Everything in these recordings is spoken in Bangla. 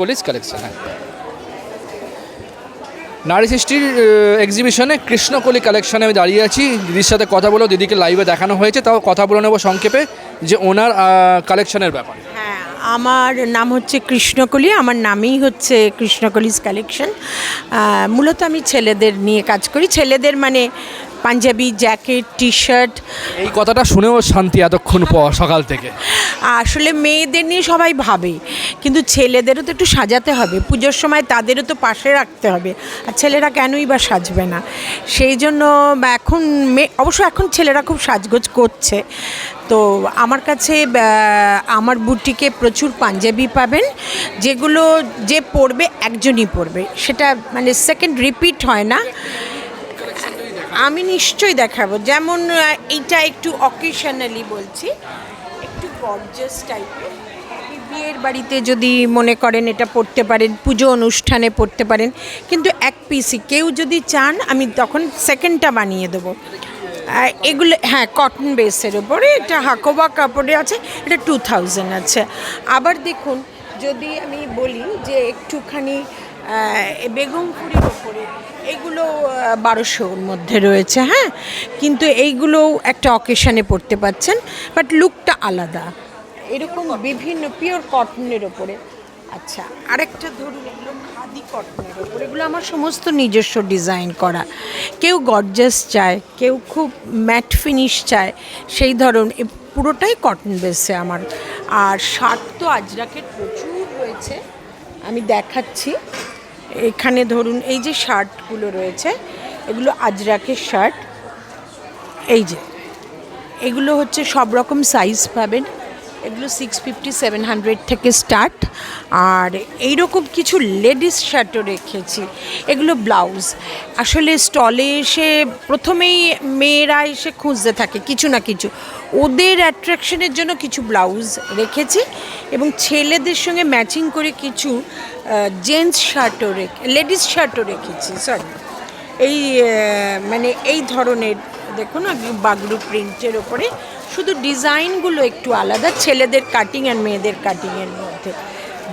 কলিজ কালেকশন হ্যাঁ। নারী সৃষ্টির এক্সিবিশনে কৃষ্ণকলি কালেকশনে আমি দাঁড়িয়ে আছি। দিদির সাথে কথা বলেও দিদিকে লাইভে দেখানো হয়েছে তাও কথা বলে নেব সংক্ষেপে যে ওনার কালেকশনের ব্যাপারে। হ্যাঁ আমার নাম হচ্ছে কৃষ্ণকলি আমার নামই হচ্ছে কৃষ্ণকলিস কালেকশন মূলত আমি ছেলেদের নিয়ে কাজ করি। ছেলেদের মানে পাঞ্জাবি জ্যাকেট টি শার্ট এই কথাটা শুনেও শান্তি এতক্ষণ পর সকাল থেকে। আসলে মেয়েদের নিয়ে সবাই ভাবে। কিন্তু ছেলেদেরও তো একটু সাজাতে হবে। পুজোর সময় তাদেরও তো পাশে রাখতে হবে। আর ছেলেরা কেনই বা সাজবে না? সেই জন্য এখন মেয়ে অবশ্য এখন ছেলেরা খুব সাজগোজ করছে। তো আমার কাছে আমার বুটিকে প্রচুর পাঞ্জাবি পাবেন, যেগুলো যে পরবে একজনই পরবে। সেটা মানে সেকেন্ড রিপিট হয় না। আমি নিশ্চয়ই দেখাবো। যেমন এইটা একটু অকেশনালি বলছি। একটু গর্জাস টাইপের বিয়ের বাড়িতে যদি মনে করেন এটা পড়তে পারেন, পুজো অনুষ্ঠানে পড়তে পারেন, কিন্তু এক পিসি কেউ যদি চান, আমি তখন সেকেন্ডটা বানিয়ে দেবো। এগুলো হ্যাঁ কটন বেসের ওপরে এটা হাকোবা কাপড়ে আছে, এটা টু থাউজেন্ড আছে। আবার দেখুন, যদি আমি বলি যে একটুখানি বেগমপুরের ওপরে এগুলো বারোশোর মধ্যে রয়েছে হ্যাঁ? কিন্তু এইগুলো একটা অকেশানে পড়তে পাচ্ছেন বাট লুকটা আলাদা। এরকম বিভিন্ন পিওর কটনের ওপরে। আচ্ছা আরেকটা ধরুন, এগুলো খাদি কটনের ওপর। এগুলো আমার সমস্ত নিজস্ব ডিজাইন করা। কেউ গর্জাস চায়, কেউ খুব ম্যাট ফিনিশ চায়, সেই ধরন পুরোটাই কটন বেসে আমার। আর শার্ট তো আজরাকের প্রচুর রয়েছে, আমি দেখাচ্ছি। এখানে ধরুন, এই যে শার্টগুলো রয়েছে, এগুলো আজরাকের শার্ট এই যে, এগুলো হচ্ছে সব রকম সাইজ পাবেন। এগুলো সিক্স ফিফটি সেভেন হান্ড্রেড থেকে স্টার্ট আর এইরকম কিছু লেডিস শার্টও রেখেছি। এগুলো ব্লাউজ আসলে স্টলে এসে প্রথমেই মেয়েরা এসে খুঁজতে থাকে, কিছু না কিছু। ওদের অ্যাট্রাকশনের জন্য কিছু ব্লাউজ রেখেছি এবং ছেলেদের সঙ্গে ম্যাচিং করে কিছু জেন্টস শার্টও রেখে লেডিস শার্টও রেখেছি সরি এই মানে এই ধরনের দেখুন বাগরু প্রিন্টের ওপরে। শুধু ডিজাইনগুলো একটু আলাদা, ছেলেদের কাটিং আর মেয়েদের কাটিংয়ের মধ্যে।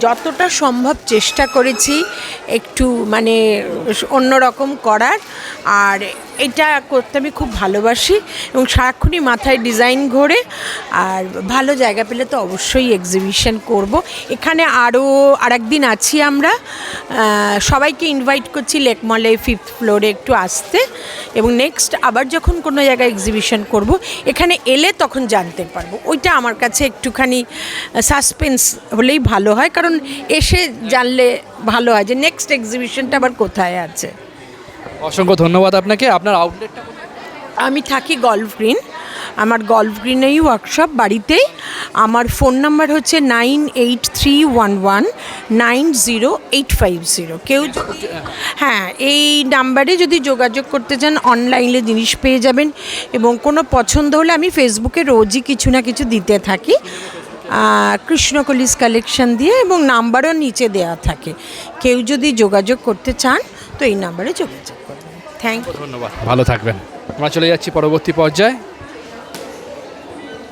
যতটা সম্ভব চেষ্টা করেছি একটু মানে অন্যরকম করার, আর এটা করতে আমি খুব ভালোবাসি এবং সারাক্ষণই মাথায় ডিজাইন ঘোরে। আর ভালো জায়গা পেলে তো অবশ্যই এক্সিবিশন করব। এখানে আরও আরেকদিন আছি আমরা। সবাইকে ইনভাইট করছি লেক মলে ফিফথ ফ্লোরে একটু আসতে এবং নেক্সট আবার যখন কোনো জায়গায় এক্সিবিশন করব, এখানে এলে তখন জানতে পারব। ওইটা আমার কাছে একটুখানি সাসপেন্স হলেই ভালো হয়, কারণ এসে জানলে ভালো হয় যে নেক্সট এক্সিবিশনটা আবার কোথায় আছে। অসংখ্য ধন্যবাদ আপনাকে। আপনার আউটলেটটা আমি থাকি গল্ফ গ্রিন আমার গল্ফ গ্রিনেই ওয়ার্কশপ বাড়িতেই। আমার ফোন নাম্বার হচ্ছে nine eight three one one nine zero eight five zero কেউ হ্যাঁ। এই নাম্বারে যদি যোগাযোগ করতে চান অনলাইনে জিনিস পেয়ে যাবেন। এবং কোনো পছন্দ হলে আমি ফেসবুকে রোজই কিছু না কিছু দিতে থাকি। কৃষ্ণকলিস কালেকশন দিয়ে এবং নাম্বারও নিচে দেওয়া থাকে। কেউ যদি যোগাযোগ করতে চান তো এই নাম্বারে যোগাযোগ করবেন। থ্যাংক ইউ ধন্যবাদ। ভালো থাকবেন। আমরা চলে যাচ্ছি পরবর্তী পর্যায়ে।